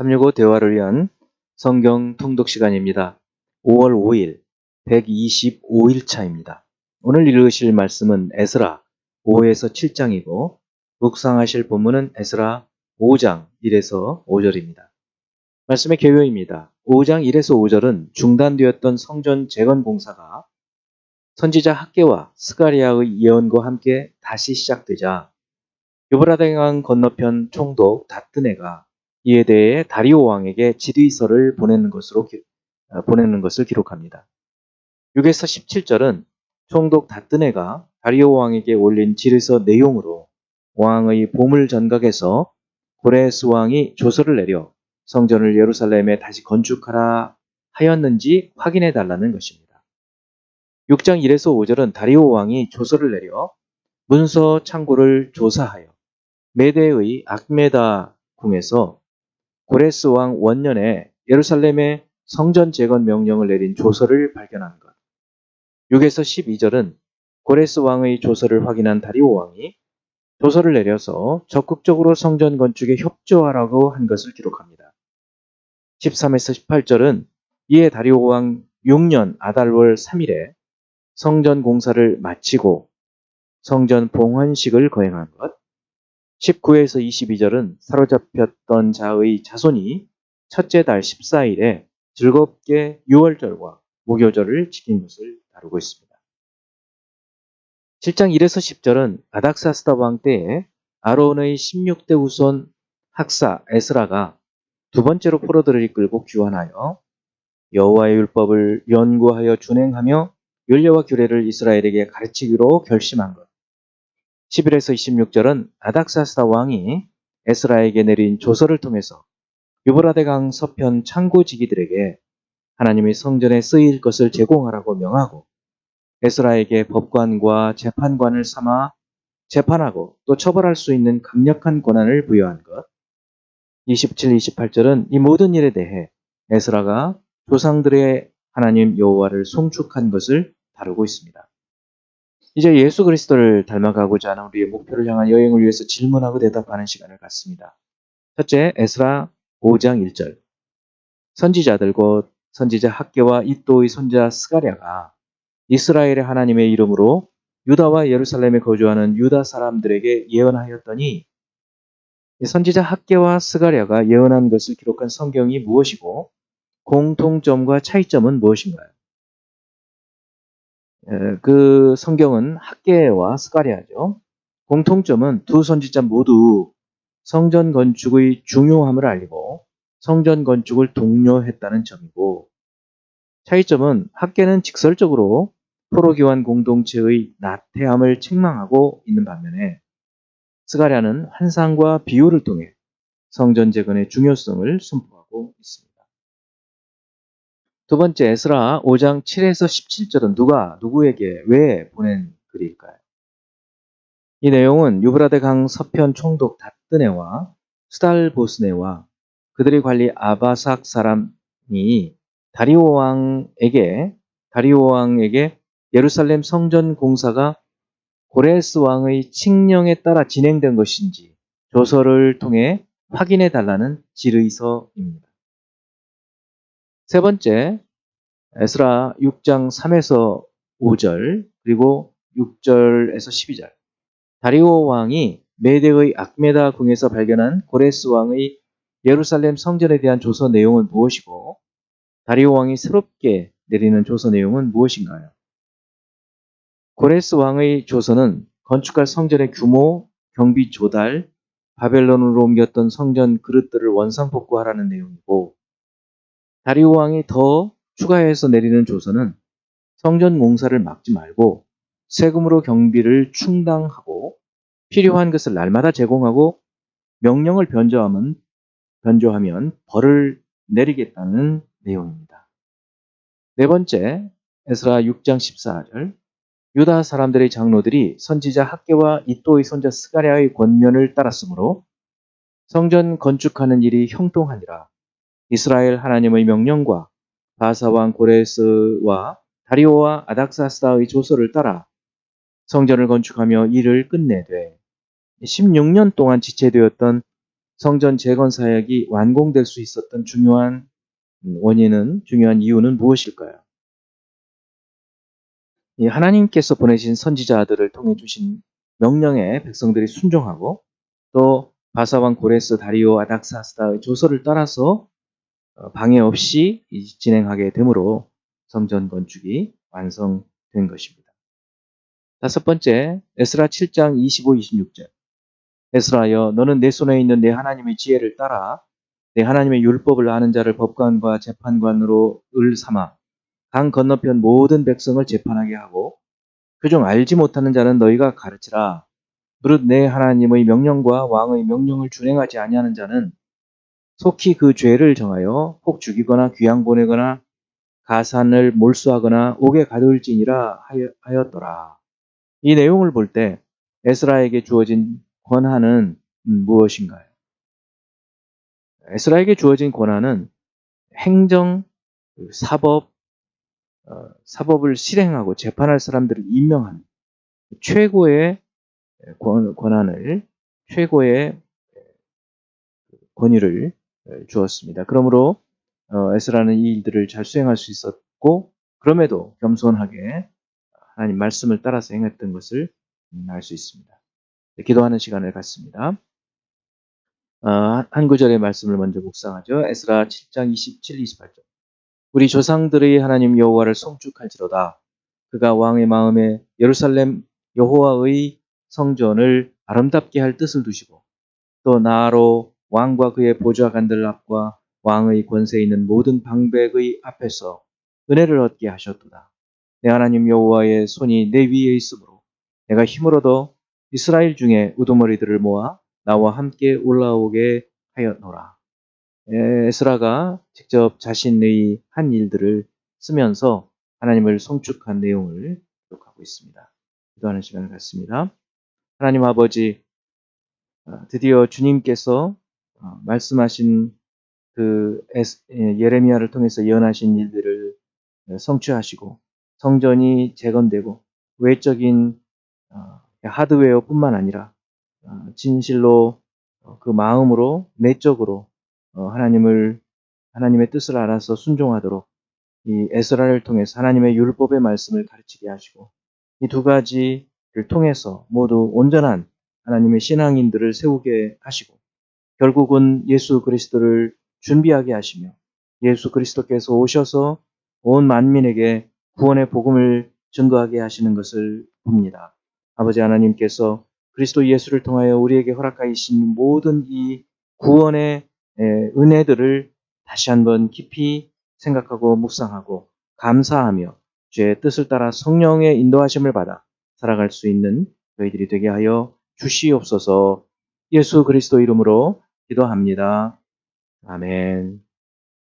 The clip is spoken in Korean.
365 대화를 위한 성경 통독 시간입니다. 5월 5일 125일 차입니다. 오늘 읽으실 말씀은 에스라 5에서 7장이고 묵상하실 본문은 에스라 5장 1에서 5절입니다. 말씀의 개요입니다. 5장 1에서 5절은 중단되었던 성전 재건 공사가 선지자 학계와 스가리아의 예언과 함께 다시 시작되자 유브라데강 건너편 총독 다뜨네가 이에 대해 다리오 왕에게 질의서를 보내는 것으로 기- 어, 보내는 것을 기록합니다. 6에서 17절은 총독 다뜨네가 다리오 왕에게 올린 질의서 내용으로 왕의 보물 전각에서 고레스 왕이 조서를 내려 성전을 예루살렘에 다시 건축하라 하였는지 확인해 달라는 것입니다. 6장 1에서 5절은 다리오 왕이 조서를 내려 문서 창고를 조사하여 메대의 악메다 궁에서 고레스 왕 원년에 예루살렘의 성전 재건 명령을 내린 조서를 발견한 것. 6에서 12절은 고레스 왕의 조서를 확인한 다리오 왕이 조서를 내려서 적극적으로 성전 건축에 협조하라고 한 것을 기록합니다. 13에서 18절은 이에 다리오 왕 6년 아달월 3일에 성전 공사를 마치고 성전 봉헌식을 거행한 것. 19에서 22절은 사로잡혔던 자의 자손이 첫째 달 14일에 즐겁게 유월절과 무교절을 지킨 것을 다루고 있습니다. 7장 1에서 10절은 아닥사스다 왕 때에 아론의 16대 후손 학사 에스라가 두 번째로 포로들을 이끌고 귀환하여 여호와의 율법을 연구하여 준행하며 율례와 규례를 이스라엘에게 가르치기로 결심한 것. 11에서 26절은 아닥사스다 왕이 에스라에게 내린 조서를 통해서 유브라데강 서편 창고지기들에게 하나님의 성전에 쓰일 것을 제공하라고 명하고 에스라에게 법관과 재판관을 삼아 재판하고 또 처벌할 수 있는 강력한 권한을 부여한 것. 27, 28절은 이 모든 일에 대해 에스라가 조상들의 하나님 여호와를 송축한 것을 다루고 있습니다. 이제 예수 그리스도를 닮아가고자 하는 우리의 목표를 향한 여행을 위해서 질문하고 대답하는 시간을 갖습니다. 첫째, 에스라 5장 1절. 선지자들 곧 선지자 학계와 이또의 손자 스가랴가 이스라엘의 하나님의 이름으로 유다와 예루살렘에 거주하는 유다 사람들에게 예언하였더니 이 선지자 학계와 스가랴가 예언한 것을 기록한 성경이 무엇이고 공통점과 차이점은 무엇인가요? 에, 그 성경은 학계와 스가랴죠. 공통점은 두 선지자 모두 성전 건축의 중요함을 알리고 성전 건축을 독려했다는 점이고 차이점은 학계는 직설적으로 포로교환 공동체의 나태함을 책망하고 있는 반면에 스가랴는 환상과 비유를 통해 성전 재건의 중요성을 선포하고 있습니다. 두 번째 에스라 5장 7에서 17절은 누가 누구에게 왜 보낸 글일까요? 이 내용은 유브라데 강 서편 총독 다뜨네와 스달보스네와 그들의 관리 아바삭 사람이 다리오 왕에게 다리오 왕에게 예루살렘 성전 공사가 고레스 왕의 칙령에 따라 진행된 것인지 조서를 통해 확인해 달라는 질의서입니다. 세 번째, 에스라 6장 3에서 5절, 그리고 6절에서 12절. 다리오 왕이 메대의 악메다 궁에서 발견한 고레스 왕의 예루살렘 성전에 대한 조서 내용은 무엇이고, 다리오 왕이 새롭게 내리는 조서 내용은 무엇인가요? 고레스 왕의 조서는 건축할 성전의 규모, 경비 조달, 바벨론으로 옮겼던 성전 그릇들을 원상복구하라는 내용이고, 다리오 왕이 더 추가해서 내리는 조서는 성전 공사를 막지 말고 세금으로 경비를 충당하고 필요한 것을 날마다 제공하고 명령을 변조하면, 변조하면 벌을 내리겠다는 내용입니다. 네 번째, 에스라 6장 14절. 유다 사람들의 장로들이 선지자 학계와 이또의 손자 스가랴의 권면을 따랐으므로 성전 건축하는 일이 형통하니라. 이스라엘 하나님의 명령과 바사왕 고레스와 다리오와 아닥사스다의 조서를 따라 성전을 건축하며 일을 끝내되 16년 동안 지체되었던 성전 재건 사역이 완공될 수 있었던 중요한 원인은 중요한 이유는 무엇일까요? 이 하나님께서 보내신 선지자 들을 통해 주신 명령에 백성들이 순종하고 또 바사왕 고레스 다리오 아닥사스다의 조서를 따라서 어, 방해 없이 이- 진행하게 되므로 성전 건축이 완성된 것입니다. 다섯 번째, 에스라 7장 25, 26절. 에스라여, 너는 내 손에 있는 내 하나님의 지혜를 따라 내 하나님의 율법을 아는 자를 법관과 재판관으로 을 삼아 강 건너편 모든 백성을 재판하게 하고 그중 알지 못하는 자는 너희가 가르치라. 무릇 내 하나님의 명령과 왕의 명령을 준행하지 아니하는 자는 속히 그 죄를 정하여 혹 죽이거나 귀양 보내거나 가산을 몰수하거나 옥에 가둘지니라 하였더라. 이 내용을 볼 때 에스라에게 주어진 권한은 음, 무엇인가요? 에스라에게 주어진 권한은 행정, 그 사법, 어, 사법을 실행하고 재판할 사람들을 임명하는 최고의 권, 권한을, 최고의 권위를 주었습니다. 그러므로 어, 에스라는 이 일들을 잘 수행할 수 있었고 그럼에도 겸손하게 하나님 말씀을 따라서 행했던 것을 음, 알수 있습니다. 네, 기도하는 시간을 갖습니다. 어, 한 구절의 말씀을 먼저 묵상하죠. 에스라 7장 27, 28절. 우리 조상들의 하나님 여호와를 송축할지로다. 그가 왕의 마음에 예루살렘 여호와의 성전을 아름답게 할 뜻을 두시고 또 나로 왕과 그의 보좌 간들 앞과 왕의 권세 있는 모든 방백의 앞에서 은혜를 얻게 하셨도다. 내 하나님 여호와의 손이 내 위에 있으므로 내가 힘을 얻어 이스라엘 중에 우두머리들을 모아 나와 함께 올라오게 하였노라. 에스라가 직접 자신의 한 일들을 쓰면서 하나님을 송축한 내용을 기록하고 있습니다. 기도하는 시간을 갖습니다. 하나님 아버지, 어, 드디어 주님께서 어, 말씀하신 그 예, 예레미야를 통해서 예언하신 일들을 어, 성취하시고 성전이 재건되고 외적인 어, 하드웨어뿐만 아니라 어, 진실로 어, 그 마음으로 내적으로 어, 하나님을 하나님의 뜻을 알아서 순종하도록 이 에스라를 통해서 하나님의 율법의 말씀을 가르치게 하시고 이 두 가지를 통해서 모두 온전한 하나님의 신앙인들을 세우게 하시고 결국은 예수 그리스도를 준비하게 하시며 예수 그리스도께서 오셔서 온 만민에게 구원의 복음을 증거하게 하시는 것을 봅니다. 아버지 하나님께서 그리스도 예수를 통하여 우리에게 허락하신 모든 이 구원의 에, 은혜들을 다시 한번 깊이 생각하고 묵상하고 감사하며 주의 뜻을 따라 성령의 인도하심을 받아 살아갈 수 있는 저희들이 되게 하여 주시옵소서 예수 그리스도 이름으로 기도합니다. 아멘.